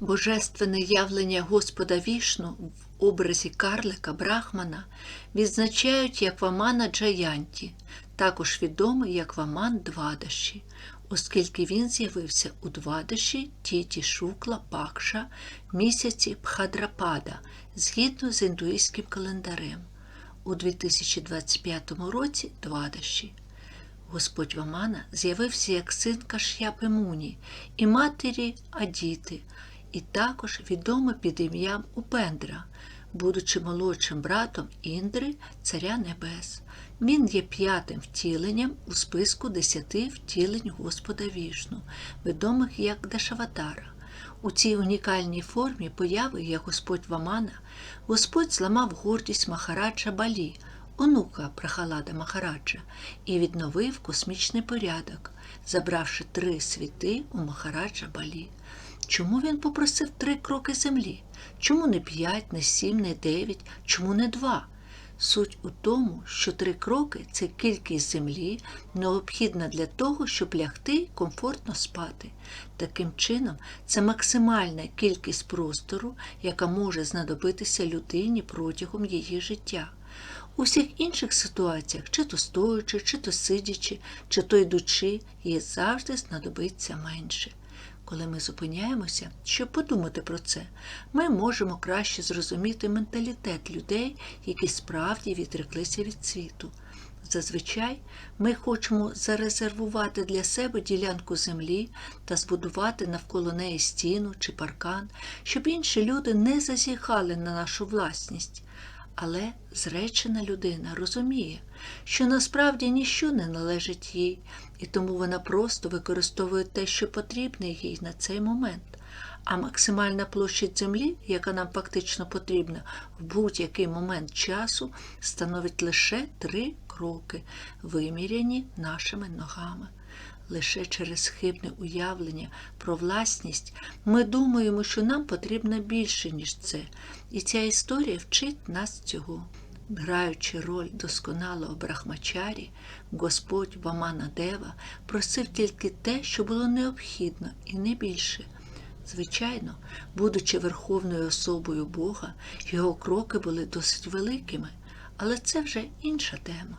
Божественне явлення Господа Вішну в образі карлика Брахмана відзначають як Вамана Джаянті, також відомий як Ваман Двадаші, оскільки він з'явився у Двадаші Тіті Шукла Пакша місяці Пхадрапада згідно з індуїзьким календарем у 2025 році Двадаші. Господь Вамана з'явився як син Каш'япи Муні і матері Адіти, і також відомий під ім'ям Упендра, будучи молодшим братом Індри, царя небес. Він є п'ятим втіленням у списку десяти втілень Господа Вішну, відомих як Дашаватара. У цій унікальній формі появи як Господь Вамана, Господь зламав гордість Махараджа Балі, онука Прахалада Махараджа, і відновив космічний порядок, забравши три світи у Махараджа Балі. Чому він попросив три кроки землі? Чому не п'ять, не сім, не дев'ять, чому не два? Суть у тому, що три кроки це кількість землі, необхідна для того, щоб лягти й комфортно спати. Таким чином, це максимальна кількість простору, яка може знадобитися людині протягом її життя. У всіх інших ситуаціях, чи то стоячи, чи то сидячи, чи то йдучи, їй завжди знадобиться менше. Коли ми зупиняємося, щоб подумати про це, ми можемо краще зрозуміти менталітет людей, які справді відреклися від світу. Зазвичай ми хочемо зарезервувати для себе ділянку землі та збудувати навколо неї стіну чи паркан, щоб інші люди не зазіхали на нашу власність. Але зречена людина розуміє, що насправді ніщо не належить їй, і тому вона просто використовує те, що потрібне їй на цей момент. А максимальна площадь землі, яка нам фактично потрібна в будь-який момент часу, становить лише три кроки, виміряні нашими ногами. Лише через хибне уявлення про власність ми думаємо, що нам потрібно більше, ніж це, і ця історія вчить нас цього. Граючи роль досконалого брахмачарі, Господь Вамана Дева просив тільки те, що було необхідно, і не більше. Звичайно, будучи верховною особою Бога, його кроки були досить великими, але це вже інша тема.